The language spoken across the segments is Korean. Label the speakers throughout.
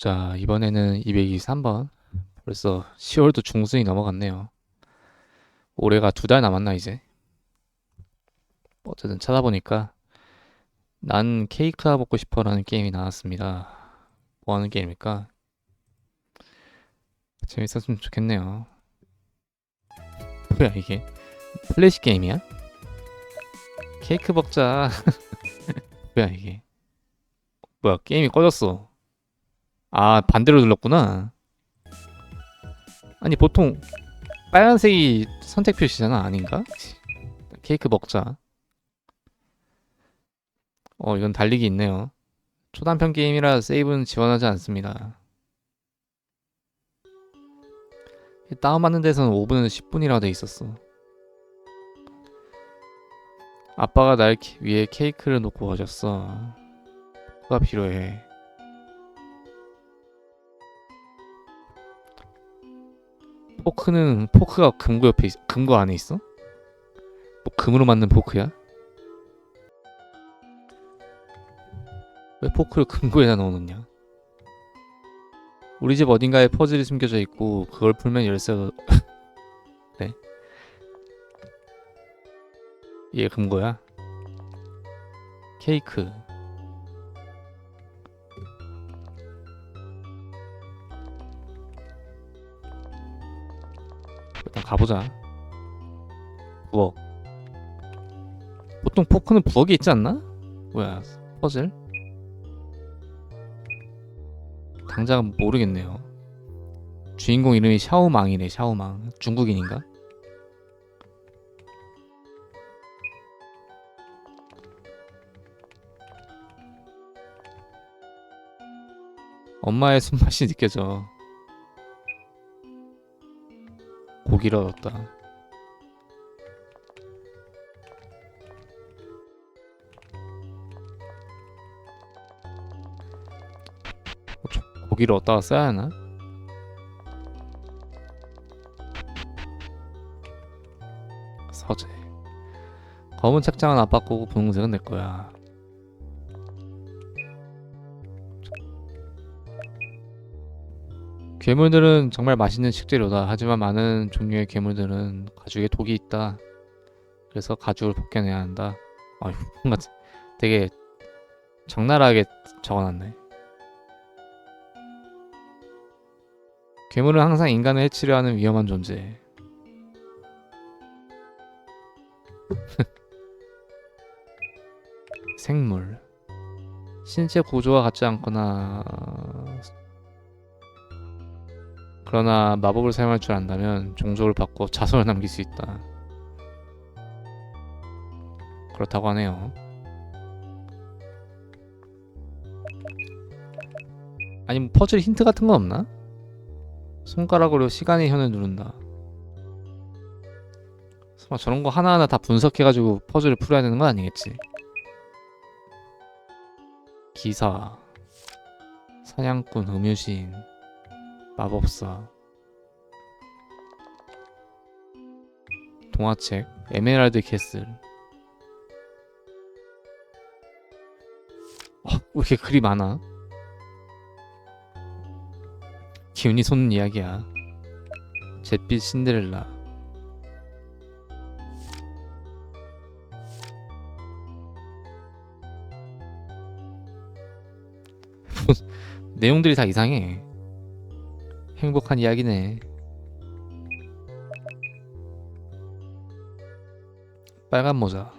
Speaker 1: 자, 이번에는 223번. 벌써 10월도 중순이 넘어갔네요. 올해가 두 달 남았나, 이제? 어쨌든 찾아보니까 난 케이크가 먹고 싶어 라는 게임이 나왔습니다. 뭐 하는 게임일까? 재밌었으면 좋겠네요. 뭐야, 이게? 플래시 게임이야? 케이크 먹자. 뭐야, 이게? 뭐야, 게임이 꺼졌어. 아, 반대로 눌렀구나. 아니, 보통 빨간색이 선택 표시잖아, 아닌가? 케이크 먹자. 어, 이건 달리기 있네요. 초단편 게임이라 세이브는 지원하지 않습니다. 다운받는 데서는 5분에서 10분이라 돼 있었어. 아빠가 날 키- 위에 케이크를 놓고 가셨어. 가 필요해. 포크는 포크가 금고 옆에 있, 금고 안에 있어? 뭐 금으로 만든 포크야? 왜 포크를 금고에다 넣어놓냐? 우리 집 어딘가에 퍼즐이 숨겨져 있고 그걸 풀면 열쇠가 네? 얘 금고야? 케이크 가보자 부엌 보통 포크는 부엌에 있지 않나? 뭐야 퍼즐? 당장 모르겠네요 주인공 이름이 샤오망이래 샤오망 중국인인가? 엄마의 손맛이 느껴져 얻었다. 고기를 얻다가 써야 하나? 서재. 검은 책장은 아빠 거고 분홍색은 내 거야 괴물들은 정말 맛있는 식재료다. 하지만 많은 종류의 괴물들은 가죽에 독이 있다. 그래서 가죽을 벗겨내야 한다. 아휴, 뭔가 되게 적나라하게 적어놨네. 괴물은 항상 인간을 해치려 하는 위험한 존재. 생물. 신체 구조와 같지 않거나 그러나 마법을 사용할 줄 안다면 종족을 바꿔 자손을 남길 수 있다. 그렇다고 하네요. 아니 뭐 퍼즐 힌트 같은 건 없나? 손가락으로 시간의 현을 누른다. 설마 저런 거 하나하나 다 분석해가지고 퍼즐을 풀어야 되는 건 아니겠지? 기사, 사냥꾼, 음유신, 마법사, 동화책, 에메랄드 캐슬. 어, 왜 이렇게 글이 많아? 기운이 솟는 이야기야. 잿빛 신데렐라. 내용들이 다 이상해. 행복한 이야기네. 빨간 모자.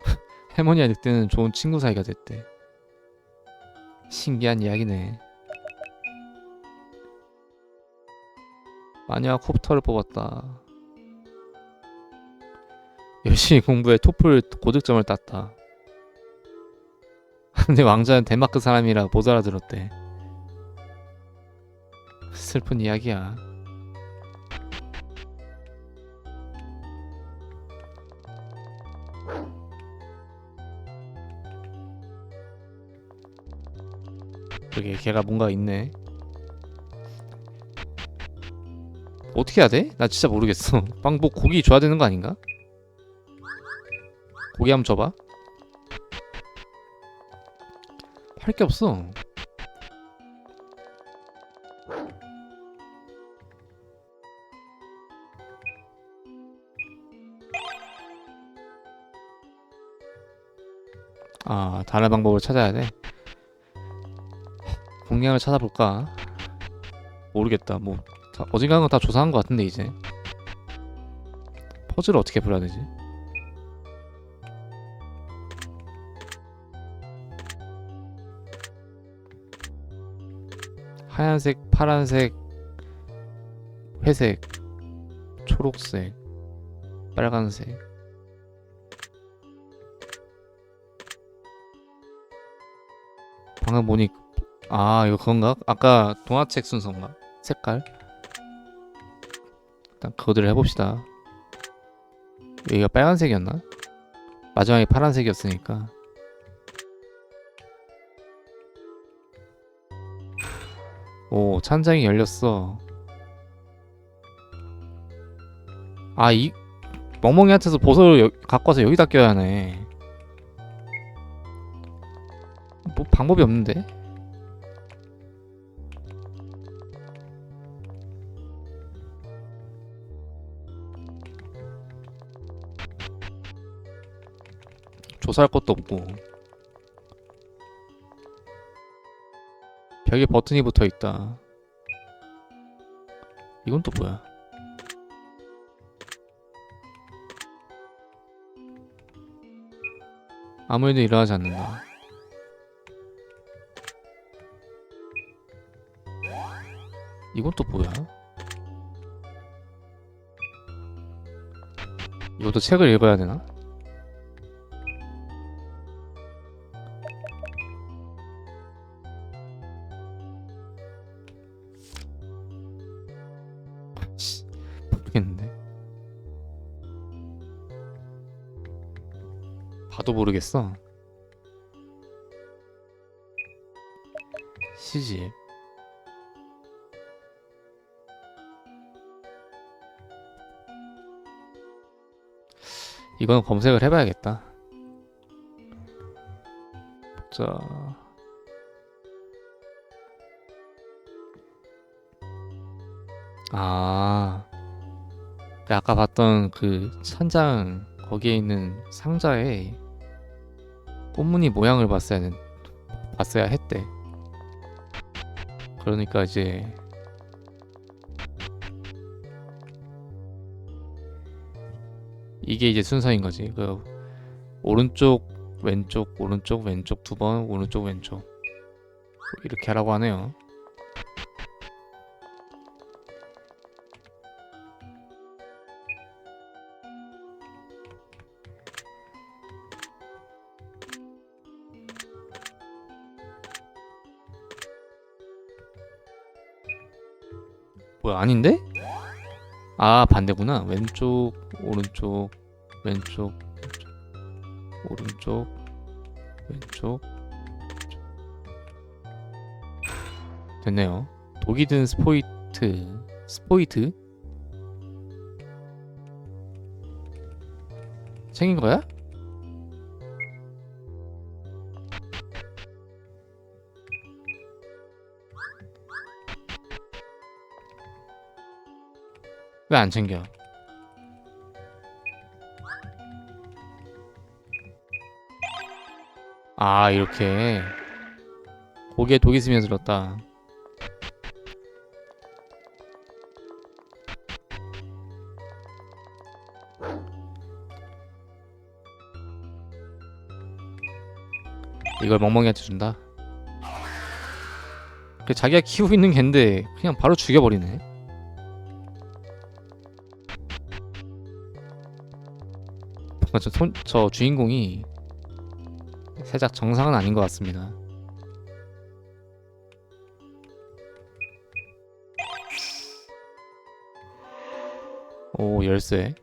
Speaker 1: 할머니와 늑대는 좋은 친구 사이가 됐대. 신기한 이야기네. 마녀와 콥터를 뽑았다. 열심히 공부해 토플 고득점을 땄다. 근데 왕자는 덴마크 사람이라 못 알아들었대. 슬픈 이야기야. 그게 걔가 뭔가 있네. 어떻게 해야 돼? 나 진짜 모르겠어. 빵뭐 고기 줘야 되는 거 아닌가? 고기 한번 줘봐. 할 게 없어. 아, 다른 방법을 찾아야 돼. 공략을 찾아볼까? 모르겠다. 뭐 다, 어딘가는 다 조사한 것 같은데 이제 퍼즐을 어떻게 풀어야 되지? 하얀색, 파란색, 회색, 초록색, 빨간색. 방금 보니 아 이거 그건가? 아까 동화책 순서인가? 색깔? 일단 그거대로 해봅시다. 여기가 빨간색이었나? 마지막에 파란색이었으니까. 오, 찬장이 열렸어. 아, 이 멍멍이한테서 보석을 여- 갖고 와서 여기다 껴야 하네. 뭐 방법이 없는데? 조사할 것도 없고 벽에 버튼이 붙어 있다. 이건 또 뭐야? 아무 일도 일어나지 않는다. 이건 또 뭐야? 이것도 책을 읽어야 되나? 씨, 모르겠는데. 봐도 모르겠어. 시집. 이건 검색을 해봐야겠다. 자. 아. 그 아까 봤던 그 천장 거기에 있는 상자에 꽃무늬 모양을 봤어야 했- 봤어야 했대. 그러니까 이제 이게 이제 순서인 거지. 그 오른쪽 왼쪽 오른쪽 왼쪽 두 번 오른쪽 왼쪽 이렇게 하라고 하네요. 뭐야 아닌데? 아 반대구나 왼쪽 오른쪽 왼쪽 오른쪽 왼쪽 됐네요 독이 든 스포이트 스포이트 생긴 거야? 왜 안 챙겨? 아 이렇게 고기에 독이 스며들었다. 이걸 멍멍이한테 준다. 그 자기가 키우고 있는 갠데 그냥 바로 죽여버리네. 저, 손, 저 주인공이 살짝 정상은 아닌 것 같습니다. 오 열쇠.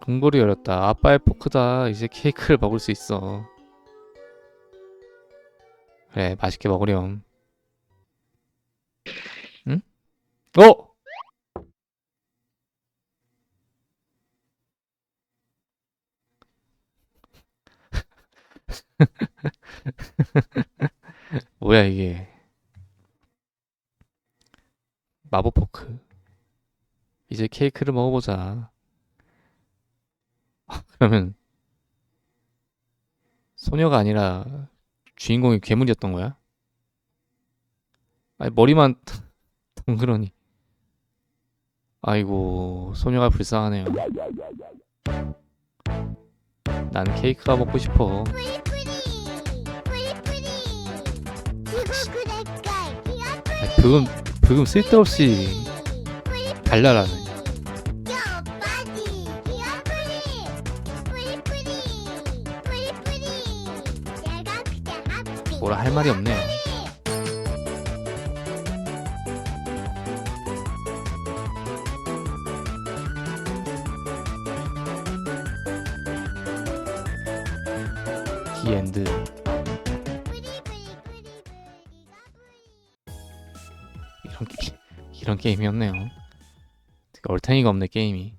Speaker 1: 금고리 열었다. 아빠의 포크다. 이제 케이크를 먹을 수 있어. 그래 맛있게 먹으렴. 응? 어? 뭐야 이게. 마법 포크. 이제 케이크를 먹어보자. 그러면 소녀가 아니라 주인공이 괴물이었던 거야? 아니 머리만 덩그러니. 아이고 소녀가 불쌍하네요. 난 케이크가 먹고 싶어 아, 그건 그건 쓸데없이 달달하네 뭐라 할 말이 없네요 디엔드 이런 게임이었네요. 얼탱이가 없네 게임이